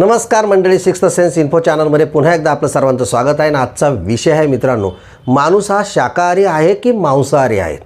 नमस्कार मंडळी sixth sense info चॅनलमध्ये पुन्हा एकदा आपलं सर्वांचं स्वागत आहे. आणि आजचा विषय आहे मित्रांनो माणूस हा शाकाहारी आहे की मांसाहारी आहे?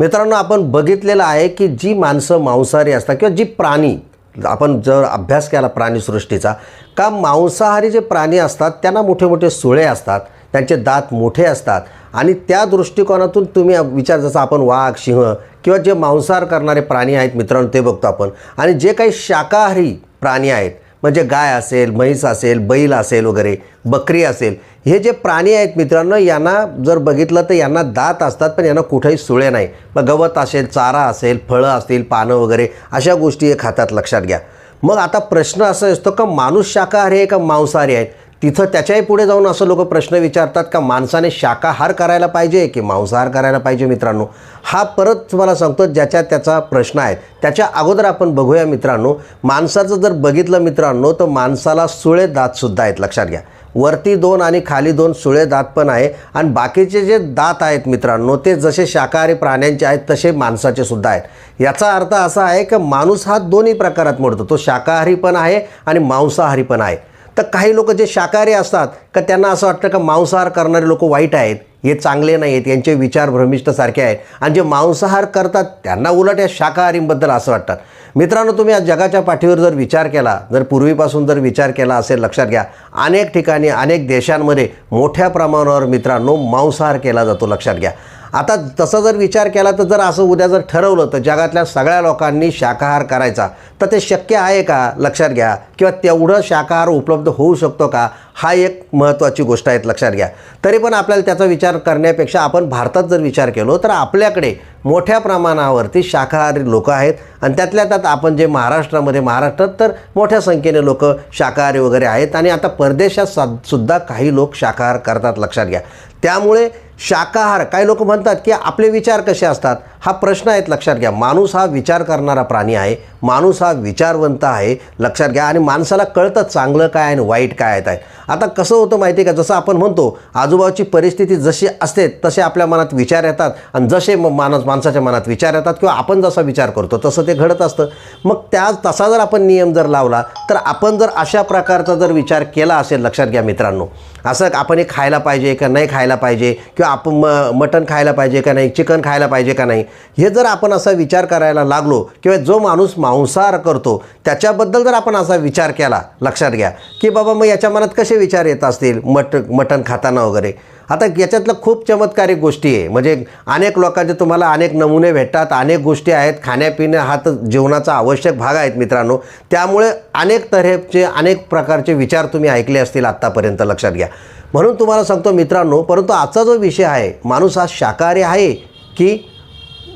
मित्रांनो आपण बघितलेलं आहे की जी माणसं मांसाहारी असतात किंवा जी प्राणी आपण जर अभ्यास केला प्राणीसृष्टीचा का मांसाहारी जे प्राणी असतात त्यांना मोठे मोठे सुळे असतात त्यांचे दात मोठे असतात आणि त्या दृष्टिकोनातून तुम्ही विचार जसं आपण वाघ सिंह किंवा जे मांसाहार करणारे प्राणी आहेत मित्रांनो ते बघतो आपण. आणि जे काही शाकाहारी प्राणी आहेत म्हणजे गाय असेल म्हैस असेल बैल असेल वगैरे बकरी असेल हे जे प्राणी आहेत मित्रांनो यांना जर बघितलं तर यांना दात असतात पण यांना कुठेही सुळे नाही. मग गवत असेल चारा असेल फळं असतील पानं वगैरे अशा गोष्टी हे खातात लक्षात घ्या. मग आता प्रश्न असा असतो का माणूस शाकाहारी आहे का मांसाहारी आहे? तिथं त्याच्याही पुढे जाऊन असं लोक प्रश्न विचारतात का माणसाने शाकाहार करायला पाहिजे की मांसाहार करायला पाहिजे मित्रांनो? हा परत तुम्हाला सांगतो ज्याच्या त्याचा प्रश्न आहे. त्याच्या अगोदर आपण बघूया मित्रांनो माणसाचं जर बघितलं मित्रांनो तर माणसाला सुळे दातसुद्धा आहेत लक्षात घ्या. वरती दोन आणि खाली दोन सुळे दात पण आहे. आणि बाकीचे जे दात आहेत मित्रांनो ते जसे शाकाहारी प्राण्यांचे आहेत तसे माणसाचे सुद्धा आहेत. याचा अर्थ असा आहे की माणूस हा दोन्ही प्रकारात मोडतो. तो शाकाहारी पण आहे आणि मांसाहारी पण आहे. तर काही लोक जे शाकाहारी असतात का त्यांना असं वाटतं का मांसाहार करणारे लोक वाईट आहेत हे चांगले नाही आहेत यांचे विचार भ्रमिष्ठसारखे आहेत. आणि जे मांसाहार करतात त्यांना उलट या शाकाहारींबद्दल असं वाटतात मित्रांनो तुम्ही आज जगाच्या पाठीवर जर विचार केला जर पूर्वीपासून जर विचार केला असेल लक्षात घ्या अनेक ठिकाणी अनेक देशांमध्ये मोठ्या प्रमाणावर मित्रांनो मांसाहार केला जातो लक्षात घ्या. आता तसं जर विचार केला तर जर असं उद्या जर ठरवलं तर जगातल्या सगळ्या लोकांनी शाकाहार करायचा तर ते शक्य आहे का? लक्षात घ्या. किंवा तेवढं शाकाहार उपलब्ध होऊ शकतो का? हा एक महत्त्वाची गोष्ट आहे लक्षात घ्या. तरी पण आपल्याला त्याचा विचार करण्यापेक्षा आपण भारतात जर विचार केलो तर आपल्याकडे मोठ्या प्रमाणावरती शाकाहारी लोक आहेत. आणि त्यातल्या त्यात आपण जे महाराष्ट्रामध्ये महाराष्ट्रात तर मोठ्या संख्येने लोक शाकाहारी वगैरे आहेत. आणि आता परदेशात सा सुद्धा काही लोक शाकाहार करतात लक्षात घ्या. त्यामुळे शाकाहार. काही लोक म्हणतात की आपले विचार कसे असतात? हा प्रश्न आहेत लक्षात घ्या. माणूस हा विचार करणारा प्राणी आहे माणूस हा विचारवंत आहे लक्षात घ्या. आणि माणसाला कळतं चांगलं काय आणि वाईट काय आहे आता कसं होतं माहिती आहे का? जसं आपण म्हणतो आजूबाजूची परिस्थिती जशी असते तसे आपल्या मनात विचार येतात. आणि जसे मग माणस माणसाच्या मनात विचार येतात किंवा आपण जसा विचार करतो तसं ते घडत असतं. मग त्या तसा जर आपण नियम जर लावला तर आपण जर अशा प्रकारचा जर विचार केला असेल लक्षात घ्या मित्रांनो. असं आपण हे खायला पाहिजे का नाही खायला पाहिजे? किंवा आपण म मटण खायला पाहिजे का नाही? चिकन खायला पाहिजे का नाही? हे जर आपण असा विचार करायला लागलो किंवा जो माणूस मांसाहार करतो त्याच्याबद्दल जर आपण असा विचार केला लक्षात घ्या की बाबा मग याच्या मनात कसे विचार येत असतील? मट मटण खाताना वगैरे. आता याच्यातलं खूप चमत्कारिक गोष्टी आहे. म्हणजे अनेक लोकांचे तुम्हाला अनेक नमुने भेटतात अनेक गोष्टी आहेत. खाण्यापिण्या हा तर जीवनाचा आवश्यक भाग आहेत मित्रांनो. त्यामुळे अनेक तऱ्हेचे अनेक प्रकारचे विचार तुम्ही ऐकले असतील आत्तापर्यंत लक्षात घ्या. म्हणून तुम्हाला सांगतो मित्रांनो परंतु आजचा जो विषय आहे माणूस हा शाकाहारी आहे की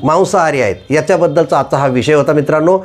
मांसाहारी आहेत. याच्याबद्दलचा आजचा हा विषय होता मित्रांनो.